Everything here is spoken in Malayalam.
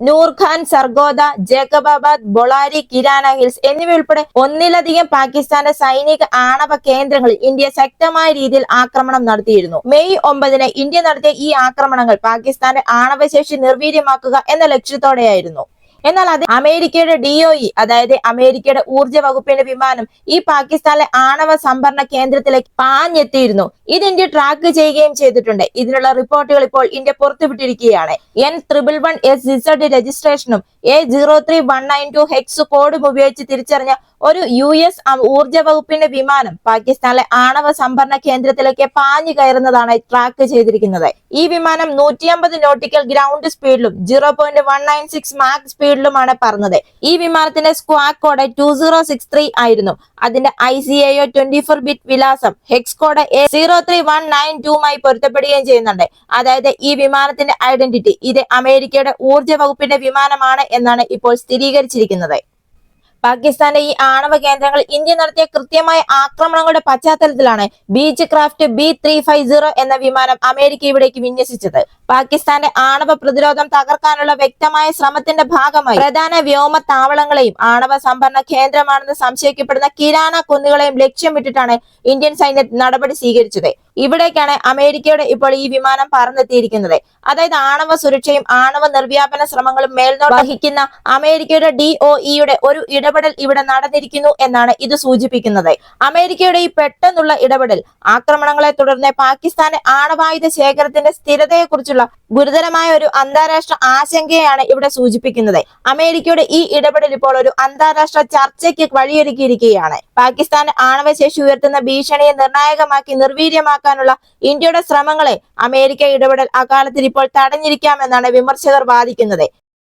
നൂർഖാൻ സർഗോദ ജേക്കബാബാദ് ബൊളാരി കിരാന ഹിൽസ് എന്നിവയുൾപ്പെടെ ഒന്നിലധികം പാകിസ്ഥാന്റെ സൈനിക ആണവ കേന്ദ്രങ്ങളിൽ ഇന്ത്യ ശക്തമായ രീതിയിൽ ആക്രമണം നടത്തിയിരുന്നു. മെയ് ഒമ്പതിന് ഇന്ത്യ നടത്തിയ ഈ ആക്രമണങ്ങൾ പാകിസ്ഥാന്റെ ആണവശേഷി നിർവീര്യമാക്കുക എന്ന ലക്ഷ്യത്തോടെയായിരുന്നു. എന്നാൽ അത് അമേരിക്കയുടെ ഡിഒഇ അതായത് അമേരിക്കയുടെ ഊർജ വകുപ്പിന്റെ വിമാനം ഈ പാകിസ്ഥാനിലെ ആണവ സംഭരണ കേന്ദ്രത്തിലേക്ക് പാഞ്ഞെത്തിയിരുന്നു. ഇത് ഇന്ത്യ ട്രാക്ക് ചെയ്യുകയും ചെയ്തിട്ടുണ്ട്. ഇതിനുള്ള റിപ്പോർട്ടുകൾ ഇപ്പോൾ India പുറത്തുവിട്ടിരിക്കുകയാണ്. N triple one S Z രജിസ്ട്രേഷനും A zero three one nine two hex കോഡും ഉപയോഗിച്ച് തിരിച്ചറിഞ്ഞ ഒരു യു എസ് ഊർജ വകുപ്പിന്റെ വിമാനം പാകിസ്ഥാനിലെ ആണവ സംഭരണ കേന്ദ്രത്തിലേക്ക് പാഞ്ഞു കയറുന്നതാണ് ട്രാക്ക് ചെയ്തിരിക്കുന്നത്. ഈ വിമാനം നൂറ്റി അമ്പത് nautical ground സ്പീഡിലും zero point one nine six Mach സ്പീഡിലുമാണ് പറന്നത് ഈ വിമാനത്തിന്റെ squawk code two zero six three ആയിരുന്നു. അതിന്റെ ഐ സി എയോ ട്വന്റി ഫോർ ബിറ്റ് വിലാസം hex code A zero three one nine ടുമായി പൊരുത്തപ്പെടുകയും ചെയ്യുന്നുണ്ട്. അതായത് ഈ വിമാനത്തിന്റെ ഐഡന്റിറ്റി ഇത് അമേരിക്കയുടെ ഊർജ വകുപ്പിന്റെ വിമാനമാണ് എന്നാണ് ഇപ്പോൾ സ്ഥിരീകരിച്ചിരിക്കുന്നത്. പാകിസ്ഥാന്റെ ഈ ആണവ കേന്ദ്രങ്ങൾ ഇന്ത്യ നടത്തിയ കൃത്യമായ ആക്രമണങ്ങളുടെ പശ്ചാത്തലത്തിലാണ് Beechcraft B three five zero എന്ന വിമാനം അമേരിക്ക ഇവിടേക്ക് വിന്യസിച്ചത്. പാകിസ്ഥാന്റെ ആണവ പ്രതിരോധം തകർക്കാനുള്ള വ്യക്തമായ ശ്രമത്തിന്റെ ഭാഗമായി പ്രധാന വ്യോമ താവളങ്ങളെയും ആണവ സംഭരണ കേന്ദ്രമാണെന്ന് സംശയിക്കപ്പെടുന്ന കിരാന കുന്നുകളെയും ലക്ഷ്യമിട്ടിട്ടാണ് ഇന്ത്യൻ സൈന്യം നടപടി സ്വീകരിച്ചത്. ഇവിടേക്കാണ് അമേരിക്കയുടെ ഇപ്പോൾ ഈ വിമാനം പറന്നെത്തിയിരിക്കുന്നത്. അതായത് ആണവ സുരക്ഷയും ആണവ നിർവ്യാപന ശ്രമങ്ങളും മേൽനോട്ടം വഹിക്കുന്ന അമേരിക്കയുടെ ഡിഒഇയുടെ ഒരു ഇടപെടൽ ഇവിടെ നടന്നിരിക്കുന്നു എന്നാണ് ഇത് സൂചിപ്പിക്കുന്നത്. അമേരിക്കയുടെ ഈ പെട്ടെന്നുള്ള ഇടപെടൽ ആക്രമണങ്ങളെ തുടർന്ന് പാകിസ്ഥാന്റെ ആണവായുധ ശേഖരത്തിന്റെ സ്ഥിരതയെക്കുറിച്ചുള്ള ഗുരുതരമായ ഒരു അന്താരാഷ്ട്ര ആശങ്കയാണ് ഇവിടെ സൂചിപ്പിക്കുന്നത്. അമേരിക്കയുടെ ഈ ഇടപെടൽ ഇപ്പോൾ ഒരു അന്താരാഷ്ട്ര ചർച്ചയ്ക്ക് വഴിയൊരുക്കിയിരിക്കുകയാണ്. പാകിസ്ഥാൻ ആണവശേഷി ഉയർത്തുന്ന ഭീഷണിയെ നിർണായകമാക്കി നിർവീര്യമാക്കാനുള്ള ഇന്ത്യയുടെ ശ്രമങ്ങളെ അമേരിക്ക ഇടപെടൽ അകാലത്തിൽ ഇപ്പോൾ തടഞ്ഞിരിക്കാമെന്നാണ് വിമർശകർ വാദിക്കുന്നത്.